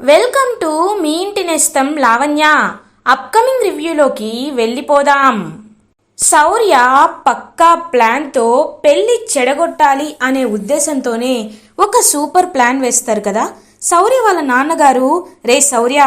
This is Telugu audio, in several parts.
వెల్కమ్ టు మీ ఇంటి నేస్తం లావణ్య. అప్కమింగ్ రివ్యూలోకి వెళ్ళిపోదాం. శౌర్య పక్కా ప్లాన్తో పెళ్ళి చెడగొట్టాలి అనే ఉద్దేశంతోనే ఒక సూపర్ ప్లాన్ వేస్తారు కదా. శౌర్య వాళ్ళ నాన్నగారు రే శౌర్య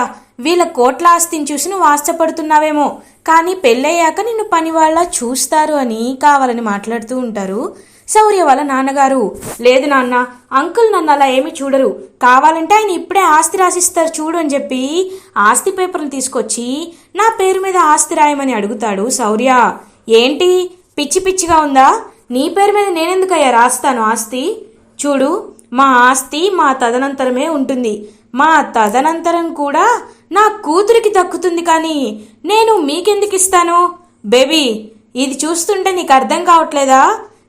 వీళ్ళ కోట్ల ఆస్తిని చూసి నువ్వు ఆశపడుతున్నావేమో కానీ పెళ్ళయ్యాక నిన్ను పని వాళ్ళ చూస్తారు అని కావాలని మాట్లాడుతూ ఉంటారు. శౌర్య వాళ్ళ నాన్నగారు. లేదు నాన్న అంకుల్ నన్ను అలా ఏమీ చూడరు. కావాలంటే ఆయన ఇప్పుడే ఆస్తి రాసిస్తారు చూడు అని చెప్పి ఆస్తి పేపర్లు తీసుకొచ్చి నా పేరు మీద ఆస్తి రాయమని అడుగుతాడు శౌర్య. ఏంటి? పిచ్చి పిచ్చిగా ఉందా? నీ పేరు మీద నేనెందుకయ్యా రాస్తాను ఆస్తి? చూడు మా ఆస్తి మా తదనంతరమే ఉంటుంది. మా తదనంతరం కూడా నా కూతురికి దక్కుతుంది కానీ నేను మీకెందుకు ఇస్తాను? బేబీ ఇది చూస్తుంటే నీకు అర్థం కావట్లేదా?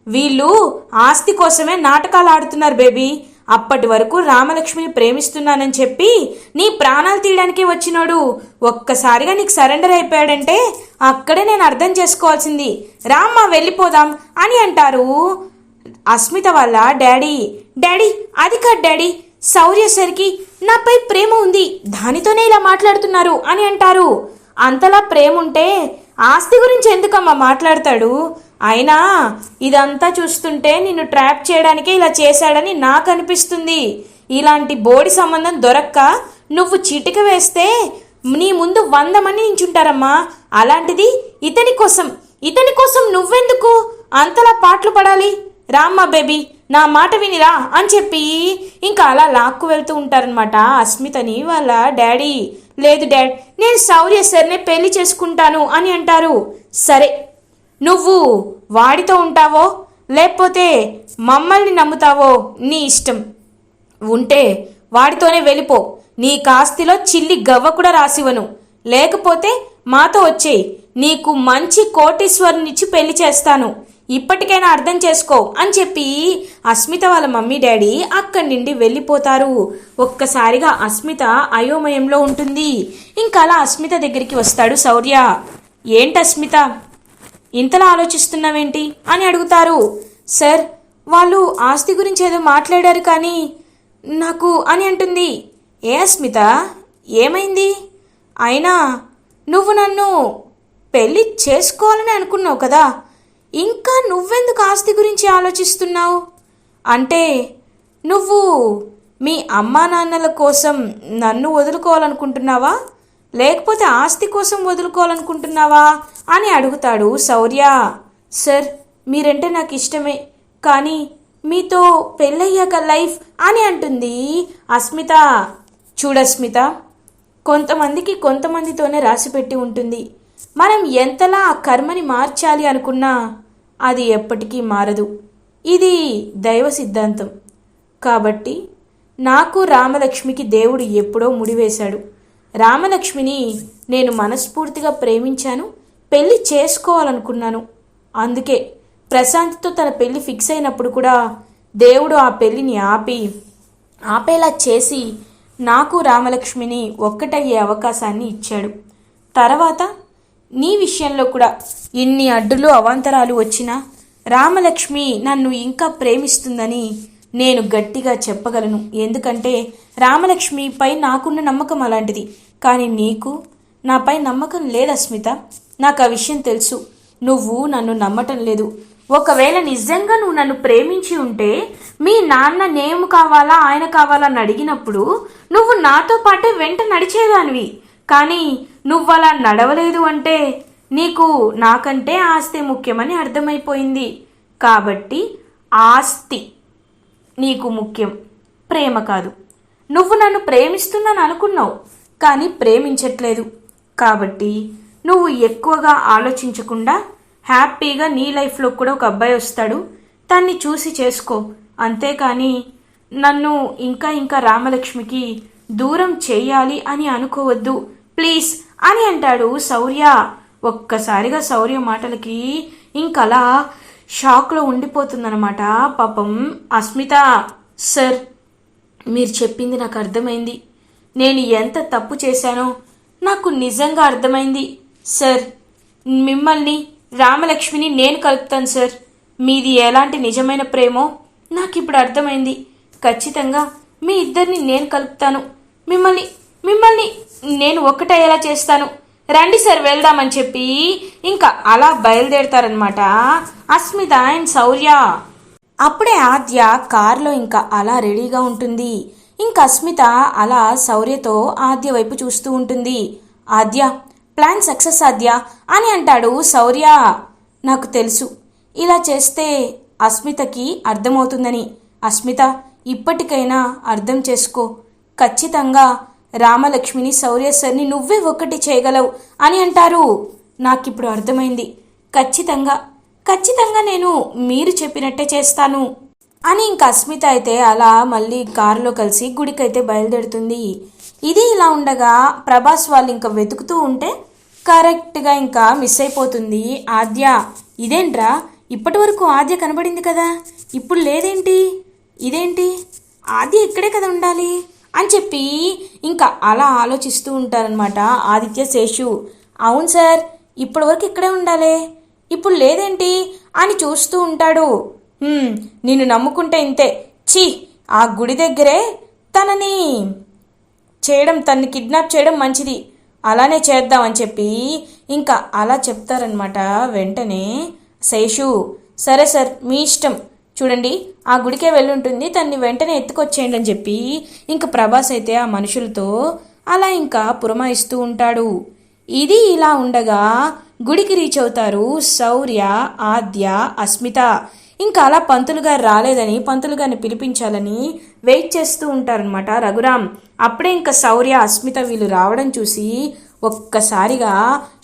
వీళ్ళు ఆస్తి కోసమే నాటకాలు ఆడుతున్నారు బేబీ. అప్పటి వరకు రామలక్ష్మిని ప్రేమిస్తున్నానని చెప్పి నీ ప్రాణాలు తీయడానికే వచ్చినోడు. ఒక్కసారిగా నీకు సరెండర్ అయిపోయాడంటే అక్కడే నేను అర్థం చేసుకోవాల్సింది. రామ్మా వెళ్ళిపోదాం అని అంటారు అస్మిత వాళ్ళ డాడీ. డాడీ అది కాదు డాడీ. శౌర్య సరికి నాపై ప్రేమ ఉంది. దానితోనే ఇలా మాట్లాడుతున్నారు అని అంటారు. అంతలా ప్రేమ ఉంటే ఆస్తి గురించి ఎందుకమ్మా మాట్లాడతాడు? అయినా ఇదంతా చూస్తుంటే నిన్ను ట్రాప్ చేయడానికే ఇలా చేశాడని నాకు అనిపిస్తుంది. ఇలాంటి బోడి సంబంధం దొరక్క నువ్వు చిటిక వేస్తే నీ ముందు వంద మంది నించుంటారమ్మా. అలాంటిది ఇతని కోసం ఇతని కోసం నువ్వెందుకు అంతలా పాటలు పడాలి? రామ్మా బేబీ నా మాట వినిరా అని చెప్పి ఇంకా అలా లాక్కు వెళ్తూ ఉంటారనమాట అస్మితని వాళ్ళ డాడీ. లేదు డాడ్ నేను సౌర్య సర్నే పెళ్ళి చేసుకుంటాను అని అంటారు. సరే నువ్వు వాడితో ఉంటావో లేకపోతే మమ్మల్ని నమ్ముతావో నీ ఇష్టం. ఉంటే వాడితోనే వెళ్ళిపో. నీ కాస్తిలో చిల్లి గవ్వ కూడా రాసివను లేకపోతే మాతో వచ్చేయి నీకు మంచి కోటీశ్వరునిచ్చి పెళ్ళి చేస్తాను. ఇప్పటికైనా అర్థం చేసుకో అని చెప్పి అస్మిత వాళ్ళ మమ్మీ డాడీ అక్కడి నుండి వెళ్ళిపోతారు. ఒక్కసారిగా అస్మిత అయోమయంలో ఉంటుంది. ఇంకా అలా అస్మిత దగ్గరికి వస్తాడు శౌర్య ఏంటి అస్మిత? ఇంతలా ఆలోచిస్తున్నావేంటి? అని అడుగుతారు. సార్ వాళ్ళు ఆస్తి గురించి ఏదో మాట్లాడారు కానీ నాకు అని అంటుంది. ఏ అస్మిత? ఏమైంది? అయినా నువ్వు నన్ను పెళ్ళి చేసుకోవాలని అనుకున్నావు కదా. ఇంకా నువ్వెందుకు ఆస్తి గురించి ఆలోచిస్తున్నావు? అంటే నువ్వు మీ అమ్మా నాన్నల కోసం నన్ను వదులుకోవాలనుకుంటున్నావా? లేకపోతే ఆస్తి కోసం వదులుకోవాలనుకుంటున్నావా? అని అడుగుతాడు శౌర్య. సార్ మీరంటే నాకు ఇష్టమే కానీ మీతో పెళ్ళయ్యాక లైఫ్ అని అంటుంది అస్మిత. చూడస్మిత కొంతమందికి కొంతమందితోనే రాసిపెట్టి ఉంటుంది. మనం ఎంతలా ఆ కర్మని మార్చాలి అనుకున్నా అది ఎప్పటికీ మారదు. ఇది దైవ సిద్ధాంతం. కాబట్టి నాకు రామలక్ష్మికి దేవుడు ఎప్పుడో ముడివేశాడు. రామలక్ష్మిని నేను మనస్ఫూర్తిగా ప్రేమించాను పెళ్ళి చేసుకోవాలనుకున్నాను. అందుకే ప్రశాంత్తో తన పెళ్ళి ఫిక్స్ అయినప్పుడు కూడా దేవుడు ఆ పెళ్ళిని ఆపి ఆపేలా చేసి నాకు రామలక్ష్మిని ఒక్కటయ్యే అవకాశాన్ని ఇచ్చాడు. తర్వాత నీ విషయంలో కూడా ఇన్ని అడ్డులు అవాంతరాలు వచ్చినా రామలక్ష్మి నన్ను ఇంకా ప్రేమిస్తుందని నేను గట్టిగా చెప్పగలను. ఎందుకంటే రామలక్ష్మిపై నాకున్న నమ్మకం అలాంటిది. కానీ నీకు? నాపై నమ్మకం లేదు అస్మిత నాకు ఆ విషయం తెలుసు. నువ్వు నన్ను నమ్మటం లేదు. ఒకవేళ నిజంగా నువ్వు నన్ను ప్రేమించి ఉంటే మీ నాన్న నేమ్ కావాలా ఆయన కావాలా అని అడిగినప్పుడు నువ్వు నాతో పాటే వెంట నడిచేదానివి. కానీ నువ్వు అలా నడవలేదు అంటే నీకు నాకంటే ఆస్తి ముఖ్యమని అర్థమైపోయింది. కాబట్టి ఆస్తి. నీకు ముఖ్యం. ప్రేమ కాదు. నువ్వు నన్ను ప్రేమిస్తున్నాను అనుకున్నావు కానీ ప్రేమించట్లేదు. కాబట్టి నువ్వు ఎక్కువగా ఆలోచించకుండా హ్యాపీగా నీ లైఫ్లో కూడా ఒక అబ్బాయి వస్తాడు. తన్ని చూసి చేసుకో. అంతేకాని నన్ను ఇంకా ఇంకా రామలక్ష్మికి దూరం చేయాలి అని అనుకోవద్దు. ప్లీజ్ అని అంటాడు శౌర్య ఒక్కసారిగా శౌర్య మాటలకి ఇంకలా షాక్లో ఉండిపోతుందన్నమాట. పాపం అస్మిత సార్ మీరు చెప్పింది నాకు అర్థమైంది. నేను ఎంత తప్పు చేశానో నాకు నిజంగా అర్థమైంది. సార్ మిమ్మల్ని రామలక్ష్మిని నేను కలుపుతాను సార్. మీది ఎలాంటి నిజమైన ప్రేమో నాకు ఇప్పుడు అర్థమైంది. ఖచ్చితంగా మీ ఇద్దరిని నేను కలుపుతాను. మిమ్మల్ని మిమ్మల్ని నేను ఒక్కటయ్యేలా చేస్తాను. రండి సార్ వెళ్దామని చెప్పి ఇంకా అలా బయలుదేరతారనమాట అస్మిత అండ్ శౌర్య. అప్పుడే ఆద్య కారులో ఇంకా అలా రెడీగా ఉంటుంది. ఇంకా అస్మిత అలా శౌర్యతో ఆద్య వైపు చూస్తూ ఉంటుంది. ఆద్య ప్లాన్ సక్సెస్ ఆద్య అని అంటాడు శౌర్య. నాకు తెలుసు. ఇలా చేస్తే అస్మితకి అర్థమవుతుందని. అస్మిత ఇప్పటికైనా అర్థం చేసుకో. ఖచ్చితంగా రామలక్ష్మిని శౌర్యసర్ని నువ్వే ఒక్కటి చేయగలవు అని అంటారు. నాకిప్పుడు అర్థమైంది. ఖచ్చితంగా ఖచ్చితంగా నేను మీరు చెప్పినట్టే చేస్తాను. అని ఇంకా అస్మిత అయితే అలా మళ్ళీ కారులో కలిసి గుడికైతే బయలుదేరుతుంది. ఇది ఇలా ఉండగా ప్రభాస్ వాళ్ళు ఇంకా వెతుకుతూ ఉంటే కరెక్ట్గా ఇంకా మిస్ అయిపోతుంది ఆద్య. ఇదేంట్రా? ఇప్పటి వరకు ఆద్య కనబడింది కదా. ఇప్పుడు లేదేంటి? ఇదేంటి? ఆద్య ఇక్కడే కదా ఉండాలి. అని చెప్పి ఇంకా అలా ఆలోచిస్తూ ఉంటారనమాట ఆదిత్య శేషు. అవును సార్ ఇప్పటి వరకు ఇక్కడే ఉండాలి. ఇప్పుడు లేదేంటి? అని చూస్తూ ఉంటాడు. నిన్ను నమ్ముకుంటే ఇంతే. ఛీ ఆ గుడి దగ్గరే తనని చేయడం తన్ని కిడ్నాప్ చేయడం మంచిది. అలానే చేద్దామని చెప్పి ఇంకా అలా చెప్తారనమాట వెంటనే శేషు. సరే సార్ మీ ఇష్టం. చూడండి ఆ గుడికే వెళ్ళుంటుంది తన్ని వెంటనే ఎత్తుకొచ్చేయండి అని చెప్పి ఇంకా ప్రభాస్ అయితే ఆ మనుషులతో అలా ఇంకా పురమాయిస్తూ ఉంటాడు. ఇది ఇలా ఉండగా గుడికి రీచ్ అవుతారు శౌర్య ఆద్య అస్మిత. ఇంకా అలా పంతులు గారు రాలేదని పంతులు గారిని పిలిపించాలని వెయిట్ చేస్తూ ఉంటారనమాట రఘురామ్. అప్పుడే ఇంకా శౌర్య అస్మిత వీళ్ళు రావడం చూసి ఒక్కసారిగా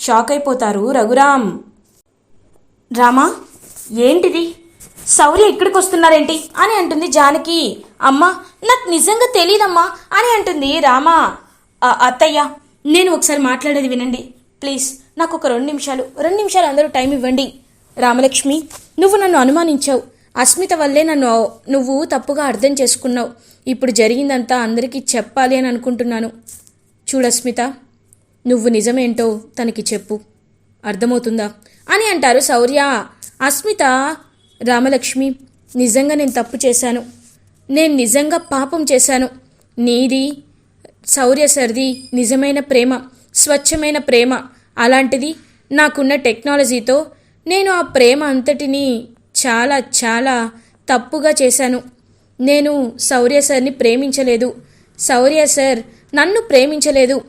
షాక్ అయిపోతారు రఘురామ్. రామా ఏంటిది? శౌర్య ఇక్కడికి వస్తున్నారేంటి అని అంటుంది జానకి. అమ్మా నాకు నిజంగా తెలియదమ్మా అని అంటుంది రామా. అత్తయ్య నేను ఒకసారి మాట్లాడేది వినండి. ప్లీజ్ నాకు ఒక రెండు నిమిషాలు రెండు నిమిషాలు అందరూ టైం ఇవ్వండి. రామలక్ష్మి నువ్వు నన్ను అనుమానించావు. అస్మిత వల్లే నన్ను నువ్వు తప్పుగా అర్థం చేసుకున్నావు. ఇప్పుడు జరిగిందంతా అందరికీ చెప్పాలి అని అనుకుంటున్నాను. చూడస్మిత నువ్వు నిజమేంటో తనకి చెప్పు. అర్థమవుతుందా? అని అంటారు శౌర్య అస్మిత రామలక్ష్మి నిజంగా నేను తప్పు చేశాను. నేను నిజంగా పాపం చేశాను. నీది శౌర్య సర్ది నిజమైన ప్రేమ స్వచ్ఛమైన ప్రేమ. అలాంటిది నాకున్న టెక్నాలజీతో నేను ఆ ప్రేమ అంతటిని చాలా చాలా తప్పుగా చేశాను. నేను శౌర్య సార్ని ప్రేమించలేదు. శౌర్య సార్ నన్ను ప్రేమించలేదు.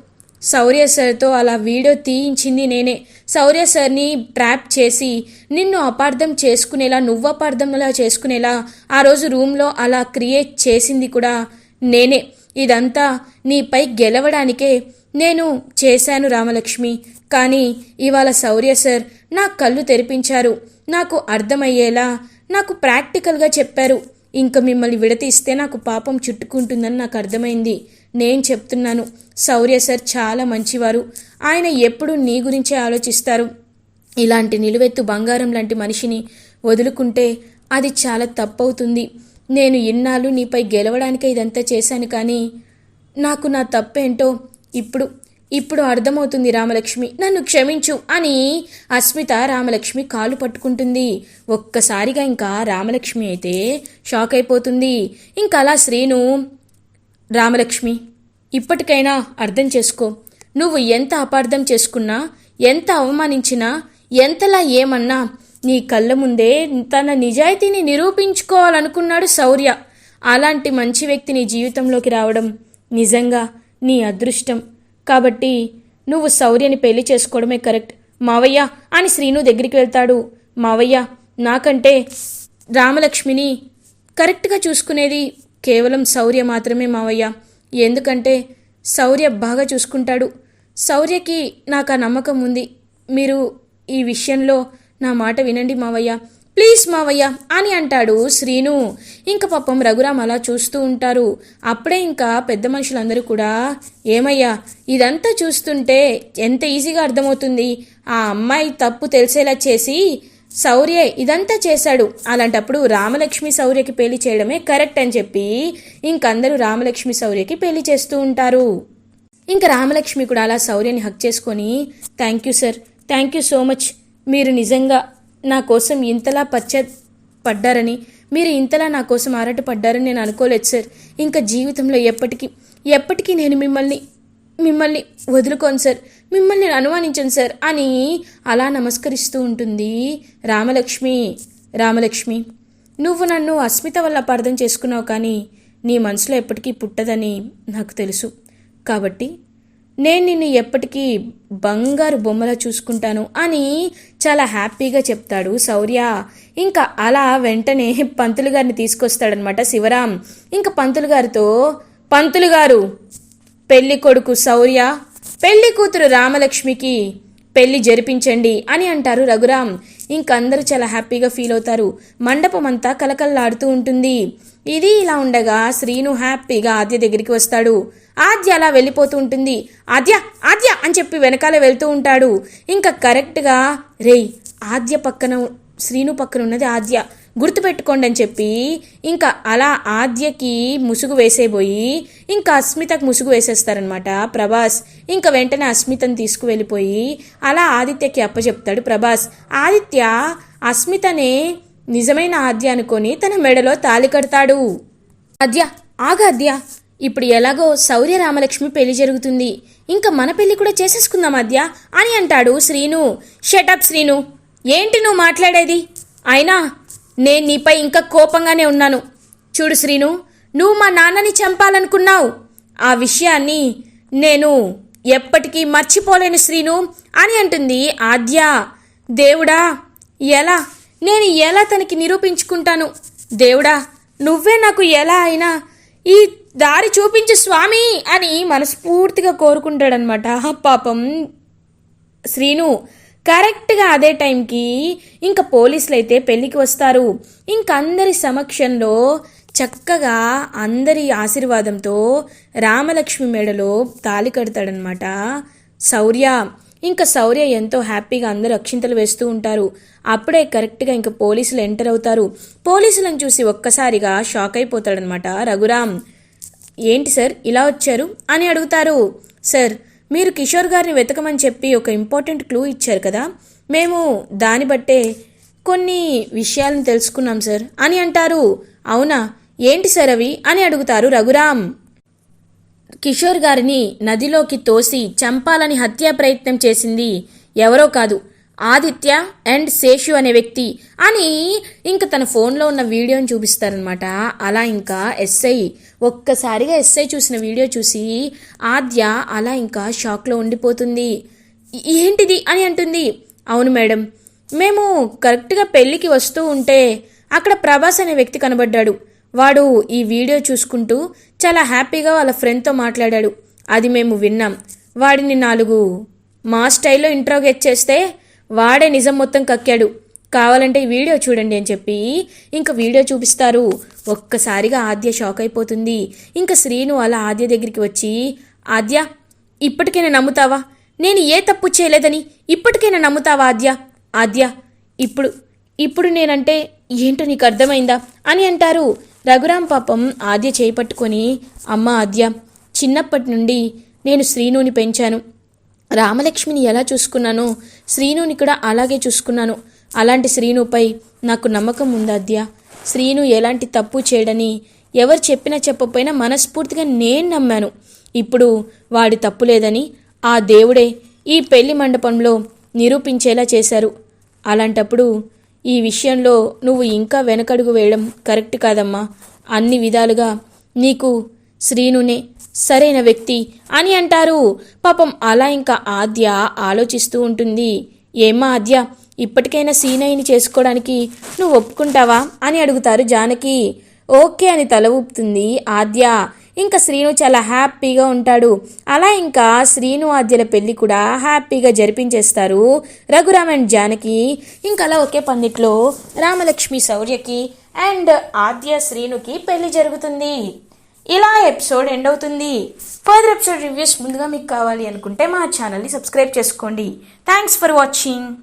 శౌర్య సార్తో అలా వీడియో తీయించింది నేనే. శౌర్య సార్ని ట్రాప్ చేసి నిన్ను అపార్థం చేసుకునేలా నువ్వు అపార్థంలా చేసుకునేలా ఆ రోజు రూమ్లో అలా క్రియేట్ చేసింది కూడా నేనే. ఇదంతా నీపై గెలవడానికే నేను చేశాను రామలక్ష్మి. కానీ ఇవాళ శౌర్య సార్ నా కళ్ళు తెరిపించారు. నాకు అర్థమయ్యేలా నాకు ప్రాక్టికల్గా చెప్పారు. ఇంక మిమ్మల్ని విడతీస్తే నాకు పాపం చుట్టుకుంటుందని నాకు అర్థమైంది. నేను చెప్తున్నాను శౌర్య సార్ చాలా మంచివారు. ఆయన ఎప్పుడూ నీ గురించే ఆలోచిస్తారు. ఇలాంటి నిలువెత్తు బంగారం లాంటి మనిషిని వదులుకుంటే అది చాలా తప్పవుతుంది. నేను ఇన్నాళ్ళు నీపై గెలవడానికే ఇదంతా చేశాను కానీ నాకు నా తప్పేంటో ఇప్పుడు ఇప్పుడు అర్థమవుతుంది రామలక్ష్మి. నన్ను క్షమించు అని అస్మిత రామలక్ష్మి కాలు పట్టుకుంటుంది. ఒక్కసారిగా ఇంకా రామలక్ష్మి అయితే షాక్ అయిపోతుంది. ఇంకా అలా శ్రీను రామలక్ష్మి ఇప్పటికైనా అర్థం చేసుకో. నువ్వు ఎంత అపార్థం చేసుకున్నా ఎంత అవమానించినా ఎంతలా ఏమన్నా నీ కళ్ళ ముందే తన నిజాయితీని నిరూపించుకోవాలనుకున్నాడు శౌర్య. అలాంటి మంచి వ్యక్తి నీ జీవితంలోకి రావడం నిజంగా నీ అదృష్టం. కాబట్టి నువ్వు శౌర్యని పెళ్ళి చేసుకోవడమే కరెక్ట్. మావయ్య అని శ్రీను దగ్గరికి వెళ్తాడు. మావయ్య నాకంటే రామలక్ష్మిని కరెక్ట్గా చూసుకునేది కేవలం శౌర్య మాత్రమే మావయ్య. ఎందుకంటే శౌర్య బాగా చూసుకుంటాడు. శౌర్యకి నాకు ఆ నమ్మకం ఉంది. మీరు ఈ విషయంలో నా మాట వినండి మావయ్య. ప్లీజ్ మావయ్య అని అంటాడు శ్రీను. ఇంక పాపం రఘురామ్ అలా చూస్తూ ఉంటారు. అప్పుడే ఇంకా పెద్ద మనుషులందరూ కూడా ఏమయ్యా ఇదంతా చూస్తుంటే ఎంత ఈజీగా అర్థమవుతుంది. ఆ అమ్మాయి తప్పు తెలిసేలా చేసి శౌర్య ఇదంతా చేశాడు. అలాంటప్పుడు రామలక్ష్మి శౌర్యకి పెళ్ళి చేయడమే కరెక్ట్ అని చెప్పి ఇంకందరూ రామలక్ష్మి శౌర్యకి పెళ్ళి చేస్తూ ఉంటారు. ఇంకా రామలక్ష్మి కూడా అలా శౌర్యని హక్ చేసుకొని thank you sir thank you so much. మీరు నిజంగా నా కోసం ఇంతలా పచ్చ పడ్డారని మీరు ఇంతలా నా కోసం ఆరాటపడ్డారని నేను అనుకోలేదు సార్. ఇంకా జీవితంలో ఎప్పటికీ ఎప్పటికీ నేను మిమ్మల్ని మిమ్మల్ని వదులుకోను సార్. మిమ్మల్ని నేను అనుమానించను సార్. అని అలా నమస్కరిస్తూ ఉంటుంది రామలక్ష్మి. రామలక్ష్మి నువ్వు నన్ను అస్మిత వల్ల అపార్థం చేసుకున్నావు కానీ నీ మనసులో ఎప్పటికీ పుట్టదని నాకు తెలుసు. కాబట్టి నేను నిన్ను ఎప్పటికీ బంగారు బొమ్మలా చూసుకుంటాను అని చాలా హ్యాపీగా చెప్తాడు శౌర్య. ఇంకా అలా వెంటనే పంతులు గారిని తీసుకొస్తాడనమాట శివరాం. ఇంకా పంతులు గారితో పంతులు గారు పెళ్ళి కొడుకు శౌర్య పెళ్ళి కూతురు రామలక్ష్మికి పెళ్ళి జరిపించండి అని అంటారు రఘురాం. ఇంకందరూ చాలా హ్యాపీగా ఫీల్ అవుతారు. మండపం అంతా కలకల్లాడుతూ ఉంటుంది. ఇది ఇలా ఉండగా శ్రీను హ్యాపీగా ఆద్య దగ్గరికి వస్తాడు. ఆద్య అలా వెళ్ళిపోతూ ఉంటుంది. ఆద్య ఆద్య అని చెప్పి వెనకాల వెళ్తూ ఉంటాడు. ఇంకా కరెక్ట్గా రేయ్ ఆద్య పక్కన శ్రీను పక్కన ఉన్నది ఆద్య. గుర్తుపెట్టుకోండి అని చెప్పి ఇంకా అలా ఆద్యకి ముసుగు వేసేపోయి ఇంకా అస్మితకు ముసుగు వేసేస్తారనమాట ప్రభాస్ ఇంకా వెంటనే అస్మితను తీసుకువెళ్ళిపోయి అలా ఆదిత్యకి అప్పచెప్తాడు ప్రభాస్. ఆదిత్య అస్మితనే నిజమైన ఆద్య అనుకొని తన మెడలో తాలి కడతాడు. ఆద్య ఆగాద్య ఇప్పుడు ఎలాగో శౌర్య రామలక్ష్మి పెళ్ళి జరుగుతుంది. ఇంకా మన పెళ్ళి కూడా చేసేసుకుందాం అద్య అని అంటాడు శ్రీను. షటప్ శ్రీను. ఏంటి నువ్వు మాట్లాడేది? అయినా నేను నీపై ఇంకా కోపంగానే ఉన్నాను. చూడు శ్రీను నువ్వు మా నాన్నని చంపాలనుకున్నావు. ఆ విషయాన్ని నేను ఎప్పటికీ మర్చిపోలేను శ్రీను అని అంటుంది ఆద్య. దేవుడా ఎలా? నేను ఎలా తనకి నిరూపించుకుంటాను? దేవుడా నువ్వే నాకు ఎలా అయినా ఈ దారి చూపించు స్వామి అని మనస్ఫూర్తిగా కోరుకుంటాడనమాట పాపం. శ్రీను కరెక్ట్గా అదే టైంకి ఇంకా పోలీసులు అయితే పెళ్ళికి వస్తారు. ఇంకందరి సమక్షంలో చక్కగా అందరి ఆశీర్వాదంతో రామలక్ష్మి మెడలో తాలి కడతాడనమాట శౌర్య. ఇంకా శౌర్య ఎంతో హ్యాపీగా అందరూ అక్షింతలు వేస్తూ ఉంటారు. అప్పుడే కరెక్ట్గా ఇంకా పోలీసులు ఎంటర్ అవుతారు. పోలీసులను చూసి ఒక్కసారిగా షాక్ అయిపోతాడనమాట రఘురామ్. ఏంటి సార్ ఇలా వచ్చారు? అని అడుగుతారు. సార్ మీరు కిషోర్ గారిని వెతకమని చెప్పి ఒక ఇంపార్టెంట్ క్లూ ఇచ్చారు కదా. మేము దాన్ని బట్టే కొన్ని విషయాలను తెలుసుకున్నాం సార్. అని అంటారు. అవునా? ఏంటి సార్ అవి? అని అడుగుతారు రఘురామ్. కిషోర్ గారిని నదిలోకి తోసి చంపాలని హత్యా ప్రయత్నం చేసింది ఎవరో కాదు ఆదిత్య అండ్ శేషు అనే వ్యక్తి. అని ఇంకా తన ఫోన్లో ఉన్న వీడియోని చూపిస్తారనమాట అలా ఇంకా ఎస్ఐ ఒక్కసారిగా ఎస్ఐ చూసిన వీడియో చూసి ఆద్య అలా ఇంకా షాక్లో ఉండిపోతుంది. ఏంటిది? అని అంటుంది. అవును మేడం. మేము కరెక్ట్గా పెళ్ళికి వస్తూ ఉంటే అక్కడ ప్రభాస్ అనే వ్యక్తి కనబడ్డాడు. వాడు ఈ వీడియో చూసుకుంటూ చాలా హ్యాపీగా వాళ్ళ ఫ్రెండ్తో మాట్లాడాడు. అది మేము విన్నాం. వాడిని నాలుగు మా స్టైల్లో ఇంట్రోగేట్ చేస్తే వాడే నిజం మొత్తం కక్కాడు. కావాలంటే ఈ వీడియో చూడండి అని చెప్పి ఇంకా వీడియో చూపిస్తారు. ఒక్కసారిగా ఆద్య షాక్ అయిపోతుంది. ఇంకా శ్రీను అలా ఆద్య దగ్గరికి వచ్చి ఆద్య ఇప్పటికైనా నమ్ముతావా? నేను ఏ తప్పు చేయలేదని ఇప్పటికైనా నమ్ముతావా ఆద్య? ఆద్య ఇప్పుడు ఇప్పుడు నేనంటే ఏంటో నీకు అర్థమైందా? అని అంటారు. రఘురాం పాపం ఆద్య చేపట్టుకొని అమ్మ ఆద్య చిన్నప్పటి నుండి నేను శ్రీనుని పెంచాను. రామలక్ష్మిని ఎలా చూసుకున్నానో శ్రీనుని కూడా అలాగే చూసుకున్నాను. అలాంటి శ్రీనుపై నాకు నమ్మకం ఉంది అద్య. శ్రీను ఎలాంటి తప్పు చేయడని ఎవరు చెప్పినా చెప్పపోయినా మనస్ఫూర్తిగా నేను నమ్మాను. ఇప్పుడు వాడి తప్పు లేదని ఆ దేవుడే ఈ పెళ్ళి మండపంలో నిరూపించేలా చేశారు. అలాంటప్పుడు ఈ విషయంలో నువ్వు ఇంకా వెనకడుగు వేయడం కరెక్ట్ కాదమ్మా. అన్ని విధాలుగా నీకు శ్రీనునే సరైన వ్యక్తి అని అంటారు. పాపం అలా ఇంకా ఆద్య ఆలోచిస్తూ ఉంటుంది. ఏమ్మా ఆద్య ఇప్పటికైనా సీనయ్యని చేసుకోవడానికి నువ్వు ఒప్పుకుంటావా? అని అడుగుతారు జానకి. ఓకే అని తల ఊపుతుంది ఆద్య. ఇంకా శ్రీను చాలా హ్యాపీగా ఉంటాడు. అలా ఇంకా శ్రీను ఆద్యల పెళ్ళి కూడా హ్యాపీగా జరిపించేస్తారు రఘురామ్ అండ్ జానకి. ఇంకా అలా ఒకే పందిట్లో రామలక్ష్మి శౌర్యకి అండ్ ఆద్య శ్రీనుకి పెళ్ళి జరుగుతుంది. ఇలా ఎపిసోడ్ ఎండ్ అవుతుంది. ఫర్దర్ ఎపిసోడ్ రివ్యూస్ ముందుగా మీకు కావాలి అనుకుంటే మా ఛానల్ని సబ్స్క్రైబ్ చేసుకోండి. Thanks for watching.